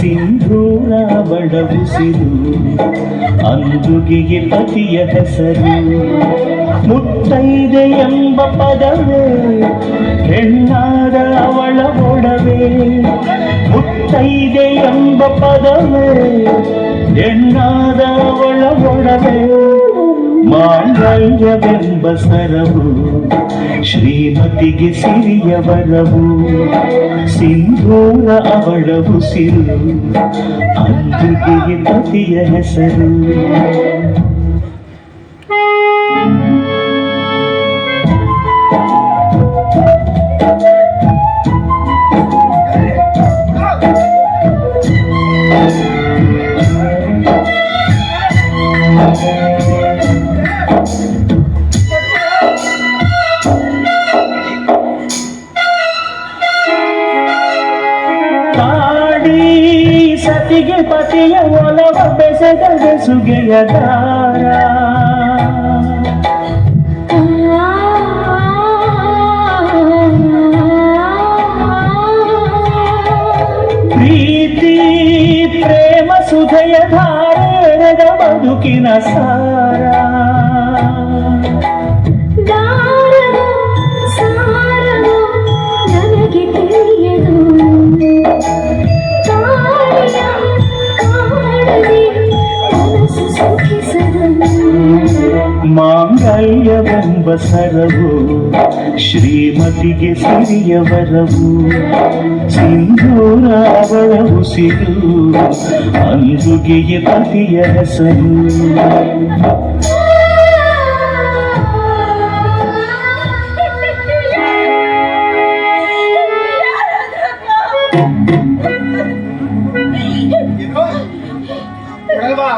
ಸಿಂಧೂರ ಬಡವುಸಿರು ಅಂದುಗಿಗೆ ಪತಿಯ ಹೆಸರು ಮುತ್ತೈದೆ ಎಂಬ ಪದವೇ. ಹೆಣ್ಣಾದ ಅವಳ ಒಡವೆ ಮುತ್ತೈದೆ ಎಂಬ ಪದವೇ. ಹೆಣ್ಣಾದ ಅವಳ ಒಡವೆ. ಮಾಂಗಲ್ಯವೆಂಬ ಸರವು ಶ್ರೀಮತಿಗೆ ಸಿರಿಯ ವರವು ಸಿಂಧೂರ ಅವಳ ಉಸಿರು ಅಂದುಗೆಗೆ ಪತಿಯ ಹೆಸರು. ప్రీతి ప్రేమ సుధయ ధారే మధుకిన సారా. ಮಾಂಗಲ್ಯವೆಂಬ ಸರವು ಶ್ರೀಮತಿಗೆ ಸಿರಿಯ ವರವು ಸಿಂಧೂರ ಅವಳ ಉಸಿರು ಅಂದುಗೆಯ ಪತಿಯ ಹೆಸರು. Thank ಕೊಡಲ್ವಾ?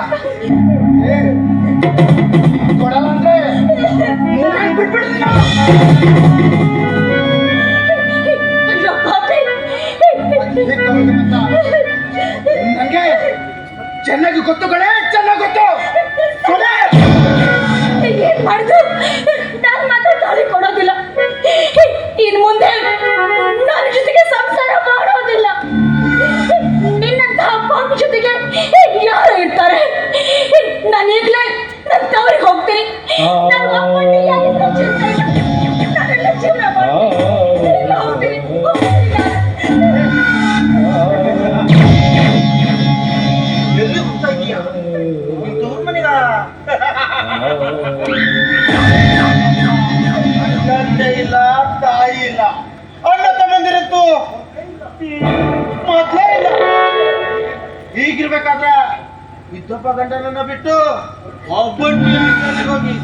ನನಗೆ ಚೆನ್ನಾಗಿ ಗೊತ್ತು ಕಡೆ ಚೆನ್ನಾಗಿ ಗೊತ್ತು ಕೊಡೆ ತಂದೆ ಇಲ್ಲ ತಾಯಿ ಇಲ್ಲ. ಅಣ್ಣ ತಮ್ಮಂದಿರಂತೂ ಮೊದ್ಲೇ ಇಲ್ಲ ಹೀಗಿರ್ಬೇಕಾದ್ರೆ ಇದ್ದಪ್ಪ ಗಂಡನನ್ನ ಬಿಟ್ಟು ಒಬ್ಬಟ್ಟು ಹೋಗಿ?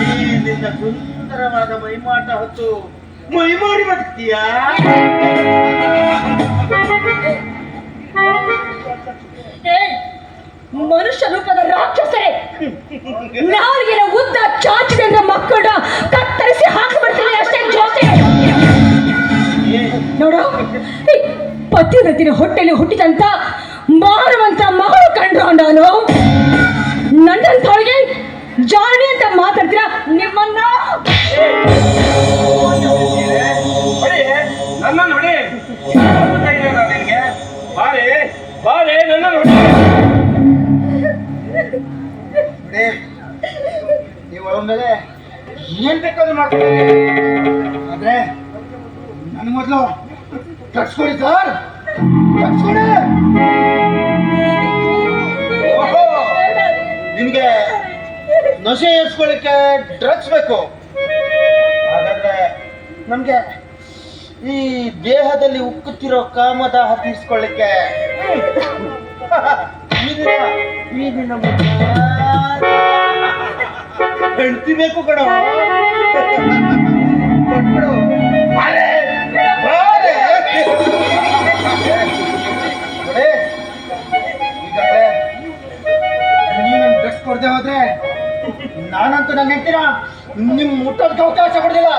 ಈ ನಿನ್ನ ಸುಂದರವಾದ ಮೈಮಾಟ ಹೊತ್ತು ಮೈಮಾಡಿ ಬದುಕ್ತೀಯಾ? ಮನುಷ್ಯ ರೂಪದ ರಾಕ್ಷಸರೇ. ನಾಲ್ಗಿನ ಉದ್ದ ಚಾಚಿದ ಮಕ್ಕಳ ಕತ್ತರಿಸಿ ಹಾಕಿಬಿಡ್ತೀನಿ ಅಷ್ಟೇ ಜೋತೆ. ನೋಡು ಪತಿವ್ರತಿನ ಹೊಟ್ಟೆಲಿ ಹುಟ್ಟಿದಂತ ಮಾರುವಂತ ಮಗಳು ಕಂಡ್ರು ನಾನು. ನನ್ನಂತವಳಿಗೆ ಆದ್ರೆ ನನ್ನ ಮೊದಲು ಕಟ್ಸ್ಕೊಡಿ ಸರ್. ಕಟ್ಸ್ಕೊಡಿ. ನಿಮಗೆ ನಶೆ ಏರ್ಸ್ಕೊಳ್ಳಿಕ್ಕೆ ಡ್ರಗ್ಸ್ ಬೇಕು. ಹಾಗಾದ್ರೆ ನಮ್ಗೆ ಈ ದೇಹದಲ್ಲಿ ಉಕ್ಕುತ್ತಿರೋ ಕಾಮದಾಹ ತೀರ್ಸ್ಕೊಳ್ಳಿಕ್ಕೆ ಹೆಂಡತಿ ಬೇಕು ಕಣೋ. ಕೊಡದೆ ಹೋದ್ರೆ ನಾನಂತೂ ನನ್ನ ಹೆಂಡ್ತಿನ ನಿಮ್ ಮುಟ್ಟೋದಕ್ಕೆ ಅವಕಾಶ ಕೊಡಲಿಲ್ಲ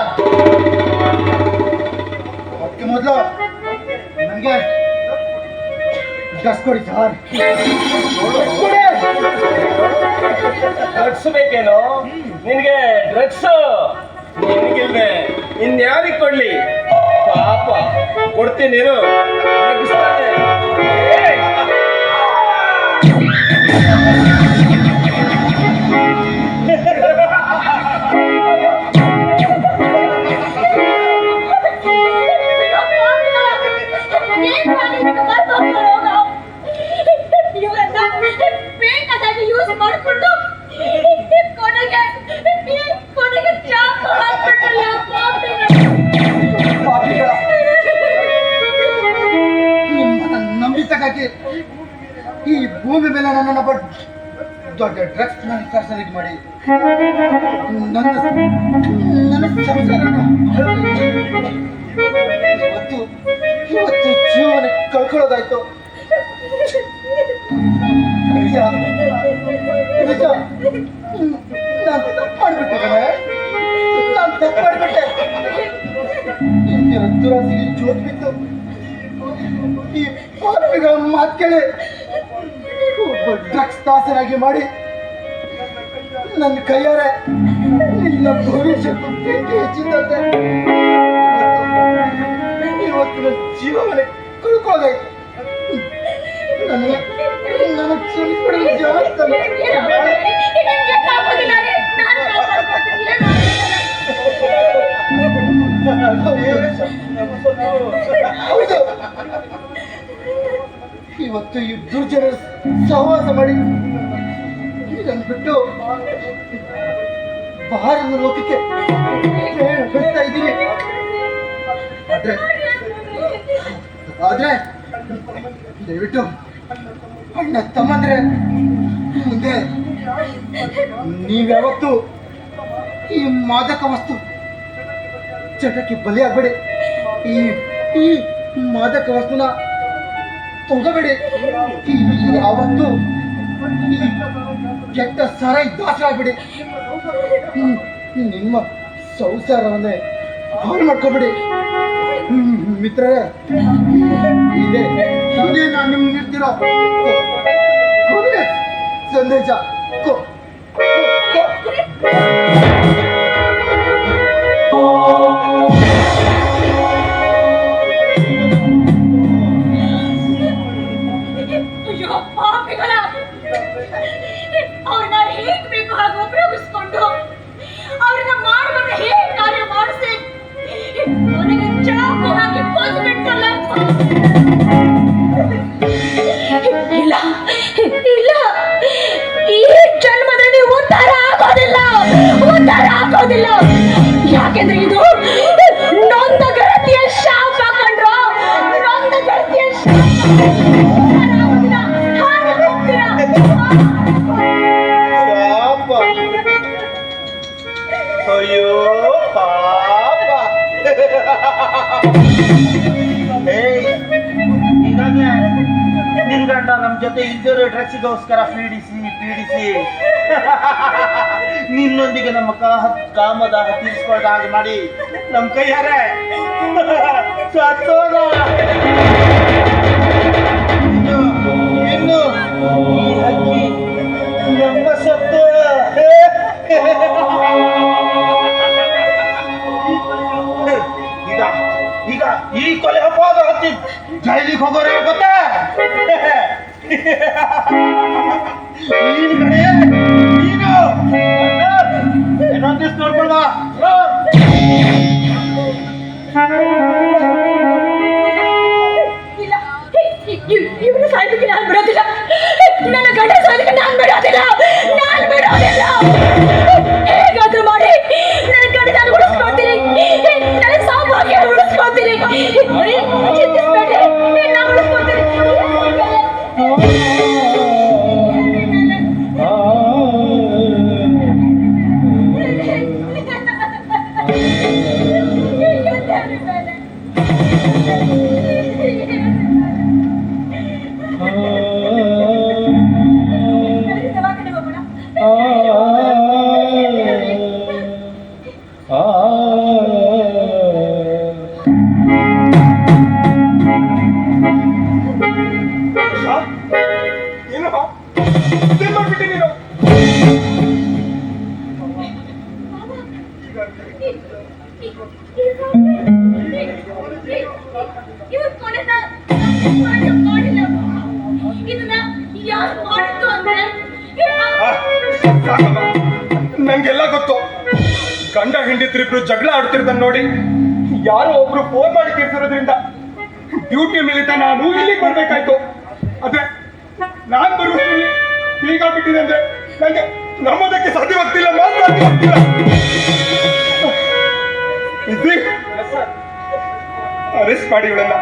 ಅದಕ್ಕೆ ಮೊದಲು ನನಗೆ ಡ್ರೆಸ್ ಕೊಡಿ ಸರ್. ಕೊಡಿ ಡ್ರಗ್ಸ್ ನಿನಗಿಲ್ದೆ ಇನ್ಯಾರಿಗೆ ದೊಡ್ಡ ಡ್ರಗ್ಸ್ ಮ್ಯಾನುಫ್ಯಾಕ್ಚರಿಂಗ್ ಮಾಡಿ. ನನ್ನ ನನ್ನ ಇವತ್ತು ಇವತ್ತು ಜೀವನ ಕಳ್ಕೊಳ್ಳೋದಾಯ್ತು. ನಿಜ ನಿಜ? ನಾನು ತಪ್ಪು ಮಾಡಿಬಿಟ್ಟೆ ನಾನು ತಪ್ಪು ಮಾಡಿಬಿಟ್ಟೆ. ಇಂದಿನ ದುರಾಸೆಗೆ ಜೋತ್ ಬಿತ್ತು. ಈ ಕೇಳಿ. ದಾಸನಾಗಿ ಮಾಡಿ ನನ್ನ ಕೈಯಾರೆ ನಿನ್ನ ಭವಿಷ್ಯಕ್ಕೂ ಬೆಂಕಿ ಹೆಚ್ಚಿದ್ದಂತೆ ಇವತ್ತು ನನ್ನ ಜೀವವನ್ನೇ ಕಳ್ಕೊಳ್ಳೋದಾಯ್ತು ನನಗೆ ನನ್ನ ಕ್ಷಮಿಸ್ಬಿಡು ಜಾಸ್ತಿ ಹೌದು. ಇವತ್ತು ಇಬ್ಬರು ಜನ ಸಹವಾಸ ಮಾಡಿ ಬಿಟ್ಟು ಬಾರದ ಲೋಕಕ್ಕೆ ಬೆಳ್ತಾ ಇದ್ದೀನಿ. ಆದ್ರೆ ಆದ್ರೆ, ದಯವಿಟ್ಟು ಅಣ್ಣ, ತಮ್ಮಂದ್ರೆ ಮುಂದೆ ನೀವ್ಯಾವತ್ತು ಈ ಮಾದಕ ವಸ್ತು ಚಟಕ್ಕೆ ಬಲಿಯಾಗಬೇಡಿ ಈ ಈ ಮಾದಕ ವಸ್ತುನ ತಗೋಬೇಡಿ. ಯಾವತ್ತು ಕೆಟ್ಟ ಸರ ದಾಸರಾಗ್ಬಿಡಿ ನಿಮ್ಮ ಸಂಸಾರವನ್ನೇ ಹಾಳು ಮಾಡ್ಕೊಬಿಡಿ. ಮಿತ್ರರೇ ಇದೇ. ನಾನು ನಿಮ್ಗೆ ನೀಡ್ತಿರೋ ಸಂದೇಶ. ಸಂದೇಶ ಕೊನೆಗೆ ಚಾಕು ಹಾಕಿ ಬಿಟ್ಟಲ್ಲ ಇಲ್ಲ ಇಲ್ಲ. ಈ ಜನ್ಮದಲ್ಲಿ ಆಗೋದಿಲ್ಲ ಉದ್ಧಾರ ಆಗೋದಿಲ್ಲ. ಯಾಕೆಂದ್ರೆ ಇದು ನೊಂದ ಗರತಿಯ ಶಾಪ. ಕಂಡ್ರು ಶಾಪ. ಅಯ್ಯೋ. ಏಯ್, ನಿನ್ ಗಂಡ ನಮ್ ಜೊತೆ ಇದ್ದರು ಡ್ರೆಸ್ಗೋಸ್ಕರ ಪೀಡಿಸಿ ಪೀಡಿಸಿ. ನಿನ್ನೊಂದಿಗೆ ನಮ್ಮ ಕಾಹ ಕಾಮದ ತೀರಿಸ್ಕೊಳ್ಳೋದ ಹಾಗೆ ಮಾಡಿ ನಮ್ ಕೈಯಾರೆ. ಸತ್ತೋದ ಸಾಯ್ಲಿಕ್ಕೆ ನಾನು ಬಿಡೋದಿಲ್ಲ ನಾನು ಗಂಡ ಹೆಂಡತಿರಿಬ್ರು ಜಗಳ ಆಡ್ತಿರೋದನ್ನ ನೋಡಿ. ಯಾರೋ ಒಬ್ರು ಫೋನ್ ಮಾಡಿ ಕೇಳ್ತಿರೋದ್ರಿಂದ ಡ್ಯೂಟಿ ಮೇಲಿದ್ದ ನಾನು ಇಲ್ಲಿಗೆ ಬರ್ಬೇಕಾಯ್ತು. ಅದೇ, ನಾನ್ ಈಗ ಬಿಟ್ಟಿದೆ ಅಂದ್ರೆ ನಂಗೆ ನಮ್ಮದಕ್ಕೆ ಸಾಧ್ಯವಾಗ್ತಿಲ್ಲ ಇದ್ರಿ ಅರೆಸ್ಟ್ ಮಾಡಿ ಇವಳನ್ನ.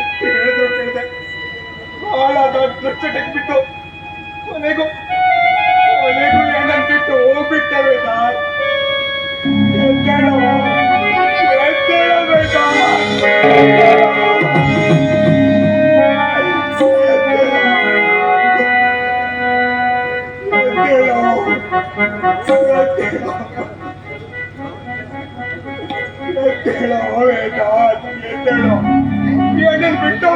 ಅಂತ ಎಷ್ಟು ಹೇಳಿದ್ರು ಕೇಳಿದೆ ಹಾಳಾದ ಲಕ್ಷಕ್ಕೆ ಬಿಟ್ಟು ಕೊನೆಗೂ ಕೊನೆಗೂ ಏನನ್ ಬಿಟ್ಟು ಹೋಗ್ಬಿಟ್ಟೆ ಬೇಡ ಎದ್ದೇಳೋ ಎದ್ದೇಳಬೇಕ ಬಿಟ್ಟು